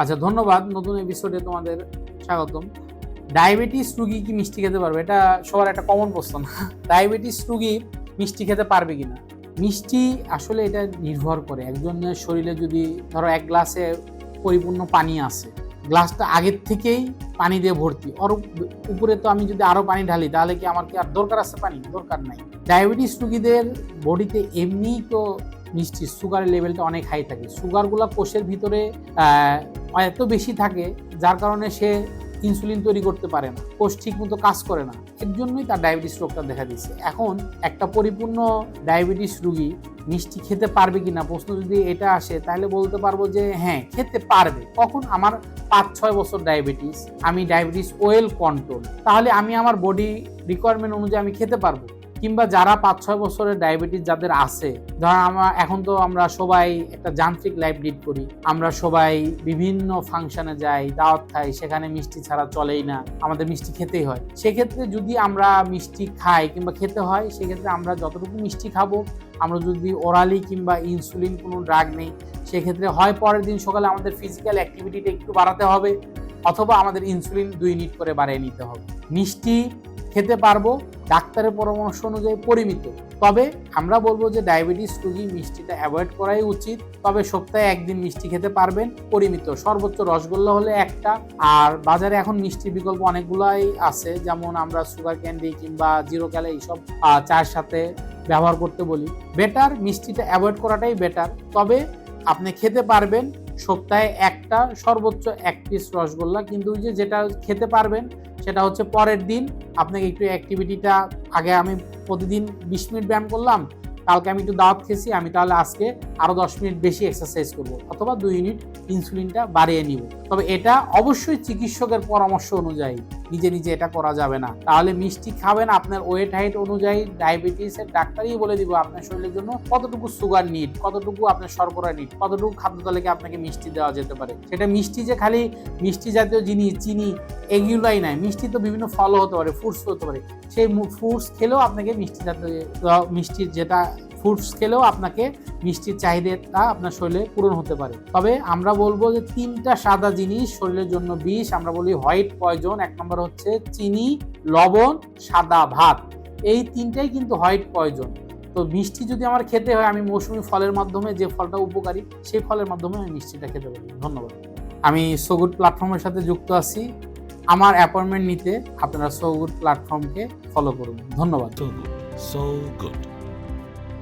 আচ্ছা ধন্যবাদ। নতুন এপিসোডে তোমাদের স্বাগতম। ডায়াবেটিস রুগী কি মিষ্টি খেতে পারবে? এটা সবার একটা কমন প্রশ্ন না। ডায়াবেটিস রুগী মিষ্টি খেতে পারবে কিনা? মিষ্টি আসলে এটা নির্ভর করে। একজনের শরীরে যদি ধরো এক গ্লাসে পরিপূর্ণ পানি আছে গ্লাসটা আগের থেকেই পানি দিয়ে ভর্তি, ওর উপরে তো আমি যদি আরও পানি ঢালি, তাহলে কি আমার কি আর দরকার আছে পানি? দরকার নাই। ডায়াবেটিস রুগীদের বডিতে এমনিই তো মিষ্টি সুগারের লেভেলটা অনেক হাই থাকে। সুগারগুলো কোষের ভিতরে এত বেশি থাকে, যার কারণে সে ইনসুলিন তৈরি করতে পারে না, কোষ ঠিক মতো কাজ করে না। এর জন্যই তার ডায়াবেটিস রোগটা দেখা দিচ্ছে এখন একটা পরিপূর্ণ ডায়াবেটিস রুগী মিষ্টি খেতে পারবে কি না প্রশ্ন যদি এটা আসে, তাহলে বলতে পারব যে হ্যাঁ খেতে পারবে। কখন আমার পাঁচ, ছয় বছর ডায়াবেটিস আমি ডায়াবেটিস ওয়েল কন্ট্রোল তাহলে আমি আমার বডি রিকোয়ারমেন্ট অনুযায়ী আমি খেতে পারব। কিংবা যারা পাঁচ ছয় বছরের ডায়াবেটিস যাদের আছে, ধর আমরা এখন তো আমরা সবাই একটা যান্ত্রিক লাইফ লিড করি। আমরা সবাই বিভিন্ন ফাংশনে যাই, দাওয়াত খাই, সেখানে মিষ্টি ছাড়া চলেই না। আমাদের মিষ্টি খেতেই হয়। সেক্ষেত্রে যদি আমরা মিষ্টি খাই কিংবা খেতে হয়, সেক্ষেত্রে আমরা যতটুকু মিষ্টি খাব, আমরা যদি ওরালি কিংবা ইনসুলিন কোনো ড্রাগ নেই, সেক্ষেত্রে হয় পরের দিন সকালে আমাদের ফিজিক্যাল অ্যাক্টিভিটিটা একটু বাড়াতে হবে, অথবা আমাদের ইনসুলিন দুই ইউনিট করে বাড়িয়ে নিতে হবে। মিষ্টি খেতে পারব ডাক্তারের পরামর্শ অনুযায়ী পরিমিত। তবে আমরা বলব যে ডায়াবেটিস রোগী মিষ্টিটা অ্যাভয়েড করাই উচিত। তবে সপ্তাহে একদিন মিষ্টি খেতে পারবেন, পরিমিত। সর্বোচ্চ রসগোল্লা হলে একটা। আর বাজারে এখন মিষ্টির বিকল্প অনেকগুলাই আছে। যেমন আমরা সুগার ক্যান্ডি কিংবা জিরো ক্যালে এইসব চায়ের সাথে ব্যবহার করতে বলি। বেটার, মিষ্টিটা অ্যাভয়েড করাটাই বেটার। তবে আপনি খেতে পারবেন সপ্তাহে একটা, সর্বোচ্চ এক পিস রসগোল্লা। কিন্তু যে যেটা খেতে পারবেন সেটা হচ্ছে পরের দিন। আপনাকে একটু অ্যাক্টিভিটিটা আগে আমি প্রতিদিন বিশ মিনিট ব্যায়াম করলাম, কালকে আমি একটু দাওয়াত খেয়েছি, আমি তাহলে আজকে আরও দশ মিনিট বেশি এক্সারসাইজ করব অথবা দুই ইউনিট ইনসুলিনটা বাড়িয়ে নিব। তবে এটা অবশ্যই চিকিৎসকের পরামর্শ অনুযায়ী। নিজে নিজে এটা করা যাবে না। তাহলে মিষ্টি খাবেন আপনার ওয়েট হাইট অনুযায়ী ডায়াবেটিসের ডাক্তারই বলে দিব আপনার শরীরের জন্য কতটুকু সুগার নিড কতটুকু আপনার শর্করা নিড কতটুকু খাদ্য তালিকা আপনাকে মিষ্টি দেওয়া যেতে পারে। সেটা মিষ্টি যে খালি মিষ্টি জাতীয় জিনিস, চিনি এগুলাই নাই। মিষ্টি তো বিভিন্ন ফলও হতে পারে ফ্রুটস হতে পারে। সেই ফ্রুটস খেলেও আপনাকে মিষ্টি জাতীয়, মিষ্টির যেটা ফ্রুটস খেলেও আপনাকে মিষ্টির চাহিদাটা আপনার শরীরে পূরণ হতে পারে। তবে আমরা বলব যে তিনটা সাদা জিনিস শরীরের জন্য বিষ, আমরা বলি হোয়াইট পয়জন, এক নম্বর হচ্ছে চিনি, লবণ, সাদা ভাত। এই তিনটাই কিন্তু হোয়াইট পয়জন। তো মিষ্টি যদি আমার খেতে হয়, আমি মৌসুমি ফলের মাধ্যমে যে ফলটা উপকারী, সেই ফলের মাধ্যমে আমি মিষ্টিটা খেতে পারি। ধন্যবাদ। আমি সোগুড প্ল্যাটফর্মের সাথে যুক্ত আছি। আমার অ্যাপয়েন্টমেন্ট নিতে আপনারা সোগুড প্ল্যাটফর্মকে ফলো করুন। ধন্যবাদ। Good.